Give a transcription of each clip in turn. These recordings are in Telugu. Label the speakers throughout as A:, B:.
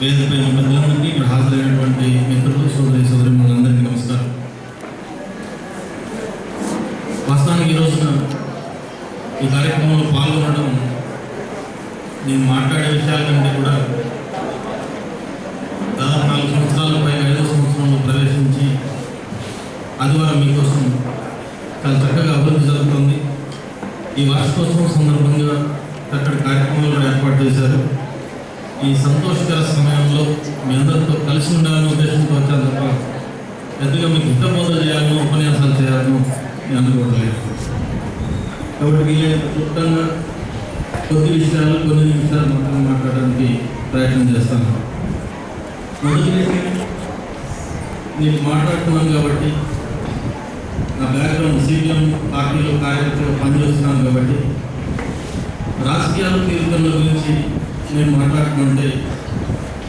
A: వేదికపై ఉన్నందరికీ ఇక్కడ హాజరైనటువంటి మిత్రులు సోదరి సోదరి మనందరికీ నమస్కారం. వాస్తవానికి ఈ రోజున ఈ కార్యక్రమంలో పాల్గొనడం నేను మాట్లాడే విషయాల కంటే కూడా దాదాపు నాలుగు సంవత్సరాల పైన ఐదో సంవత్సరంలో ప్రవేశించి ఆదివారం మీకోసం చాలా చక్కగా అభివృద్ధి జరుగుతుంది. ఈ వార్షికోత్సవం సందర్భంగా అక్కడ కార్యక్రమాలు ఏర్పాటు చేశారు. ఈ సంతోషకర సమయంలో మీ అందరితో కలిసి ఉండాలనే ఉద్దేశంతో వచ్చాను తప్ప పెద్దగా మీకు హితబోధ చేయాలను ఉపన్యాసాలు చేయాలను నేను అనుకోవట్లేదు. కాబట్టి వీలైనంత క్లుప్తంగా కొద్ది విషయాలు కొన్ని నిమిషాలు మాత్రం మాట్లాడడానికి ప్రయత్నం చేస్తాను. మొదటి విషయం నేను మాట్లాడుతున్నాను కాబట్టి నా బ్యాక్గ్రౌండ్ సిపిఎం పార్టీలో కార్యకర్తలు పనిచేస్తున్నాను కాబట్టి రాజకీయాలు తీర్థంల గురించి నేను మాట్లాడుతుంటే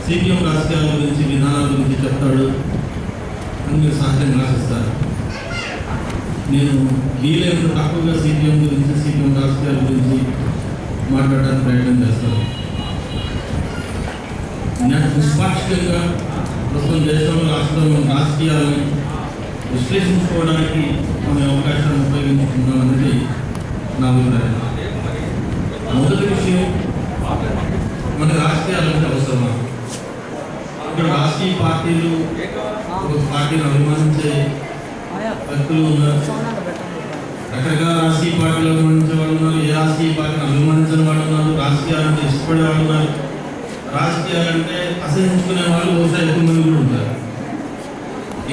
A: సిపిఎం రాజకీయాల గురించి విధానాల గురించి చెప్తాడు. అని మీరు సహజంగా ఆశిస్తారు నేను వీలైనంత తక్కువగా సిపిఎం గురించి సిపిఎం రాజకీయాల గురించి మాట్లాడడానికి ప్రయత్నం చేస్తాను. నేను నిష్పాక్షికంగా ప్రస్తుతం దేశంలో రాష్ట్రంలో రాజకీయాలను విశ్లేషించుకోవడానికి కొన్ని అవకాశాన్ని ఉపయోగించుకుంటాం అనేది నా అభిప్రాయం. మొదటి విషయం మన రాజకీయాలు అంటే అవసరమా? ఇక్కడ రాజకీయ పార్టీలు ఒక పార్టీని అభిమానించే వ్యక్తులు ఉన్నారు. రకరకాల రాజకీయ పార్టీలు అభిమానించే వాళ్ళు ఉన్నారు. ఏ రాజకీయ పార్టీని అభిమానించిన వాళ్ళు ఉన్నారు? రాజకీయాలంటే ఇష్టపడే వాళ్ళు ఉన్నారు. రాజకీయాలంటే అసహించుకునే వాళ్ళు బహుశా ఎక్కువ మంది కూడా ఉంటారు.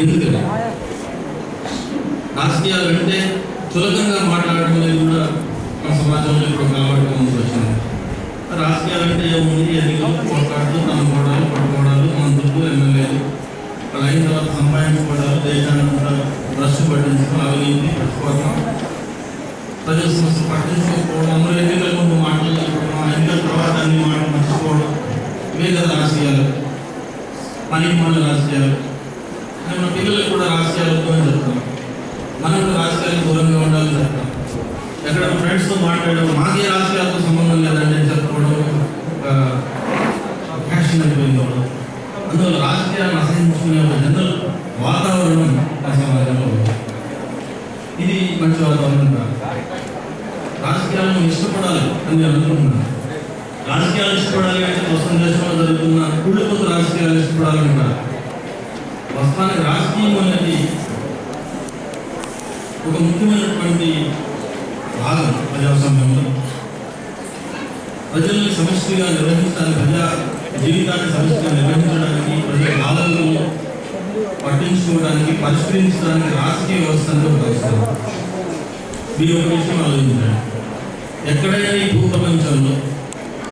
A: ఎందుకంటే రాజకీయాలు అంటే చులకంగా మాట్లాడడం అనేది కూడా మన సమాజంలో ఇప్పుడు కలవడం వచ్చింది. రాజకీయాలు అంటే ఏముంది ఎన్నికలు పోట్లాడుతూ నమ్ముకోవడాలు పట్టుకోవడాలు మంత్రులు ఎమ్మెల్యేలు. వాళ్ళు అయిన తర్వాత సంపాదించుకోవడాలు దేశాన్ని కూడా భ్రష్ పట్టించుకుని అవినీతి పట్టుకోవడం ప్రజల సమస్య పట్టించుకోకపోవడం అందులో ఎన్నికల ముందు మాటలు చెప్పడం ఎన్నికల తర్వాత అన్ని మాటలు మర్చిపోవడం. ఇవే కదా రాజకీయాలు. పని మన రాజకీయాలు. కానీ మన పిల్లలకు కూడా రాజకీయాలు వద్దని చెప్తాం మనం కూడా రాజకీయాలకు దూరంగా ఉండాలని చెప్తాం ఎక్కడ ఫ్రెండ్స్తో మాట్లాడడం మాకే రాజకీయాలతో సంబంధం లేదంటే ఒక ఫ్యాషన్ అయిపోయింది వాళ్ళు. అందువల్ల రాజకీయాలను అసహించుకునే జనరల్ వాతావరణం ఆ సమాజంలో ఇది మంచి వాతావరణం కాదు రాజకీయాలను ఇష్టపడాలి అని నేను అనుకుంటున్నాను. రాజకీయాలు ఇష్టపడాలి అంటే ప్రస్తుతం దేశంలో జరుగుతున్న కుళ్ళుకొద్దు రాజకీయాలు ఇష్టపడాలని కాదు వాస్తవానికి రాజకీయం అనేది ఒక ముఖ్యమైనటువంటి భాగం ప్రజాస్వామ్యంలో ప్రజల్ని సమస్యగా నిర్వహించాలి ప్రజా జీవితాన్ని సమస్యగా నిర్వహించడానికి ప్రజల బాధలను పట్టించుకోవడానికి పరిష్కరించడానికి రాజకీయ వ్యవస్థ అనేది ఒక అవసరం. మీరు ఒక విషయం ఆలోచించండి. ఎక్కడైనా ఈ భూప్రపంచంలో